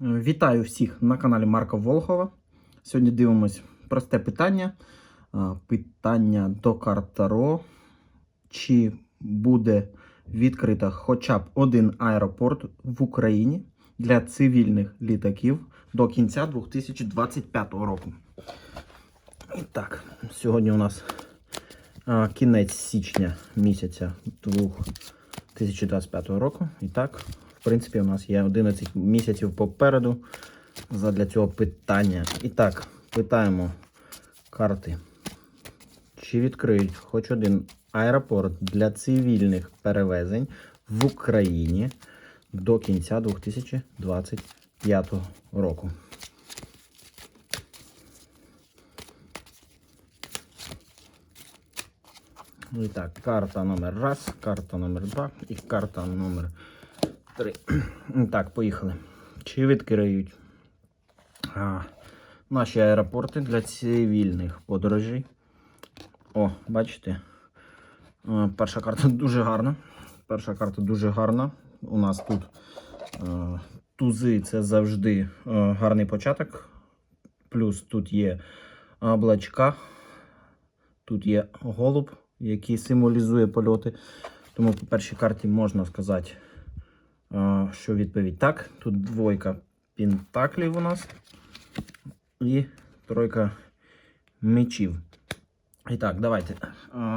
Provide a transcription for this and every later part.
Вітаю всіх на каналі Марка Волхова. Сьогодні дивимось просте питання. Питання до карт. Чи буде відкрита хоча б один аеропорт в Україні для цивільних літаків до кінця 2025 року? І так, сьогодні у нас кінець січня місяця 2025 року. І так, принципі, у нас є 11 місяців попереду задля цього питання. І так, питаємо карти. Чи відкриють хоч один аеропорт для цивільних перевезень в Україні до кінця 2025 року? І так, карта номер раз, карта номер два і карта номер три. Так, поїхали. Чи відкриють а, наші аеропорти для цивільних подорожей? О, бачите? Е, Перша карта дуже гарна. Перша карта дуже гарна. У нас тут е, тузи це завжди е, гарний початок. Плюс тут є облачка, тут є голуб, який символізує польоти. Тому по першій карті можна сказати, що відповідь так. Тут двойка пентаклів у нас і тройка мечів. І так, давайте. Е,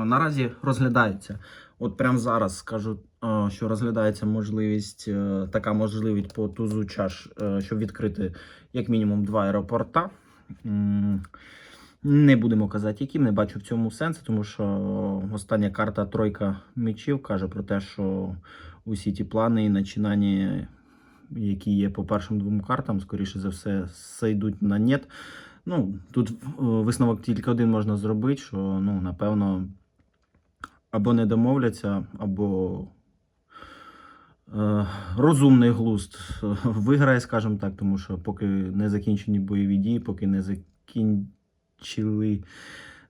Наразі розглядається. От прямо зараз скажу, е, що розглядається можливість, е, така можливість по тузу чаш, е, щоб відкрити як мінімум два аеропорта. Не будемо казати, яким, не бачу в цьому сенсу, тому що остання карта тройка мечів каже про те, що усі ті плани і начинання, які є по першим двом картам, скоріше за все, зайдуть на нет. Ну, тут е, висновок тільки один можна зробити, що ну, напевно, або не домовляться, або е, розумний глузд виграє, скажімо так, тому що поки не закінчені бойові дії, поки не закінчили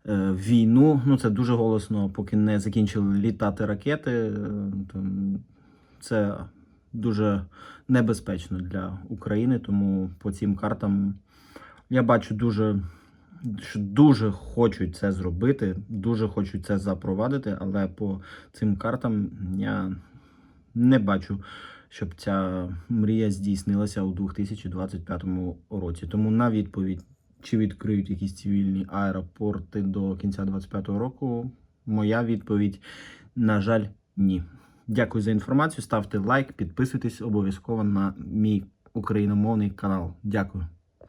е, війну, ну це дуже голосно, поки не закінчили літати ракети, е, це дуже небезпечно для України, тому по цим картам. Я бачу дуже, що дуже хочуть це зробити, дуже хочуть це запровадити, але по цим картам я не бачу, щоб ця мрія здійснилася у 2025 році. Тому на відповідь, чи відкриють якісь цивільні аеропорти до кінця 2025 року, моя відповідь, на жаль, ні. Дякую за інформацію. Ставте лайк, підписуйтесь обов'язково на мій україномовний канал. Дякую.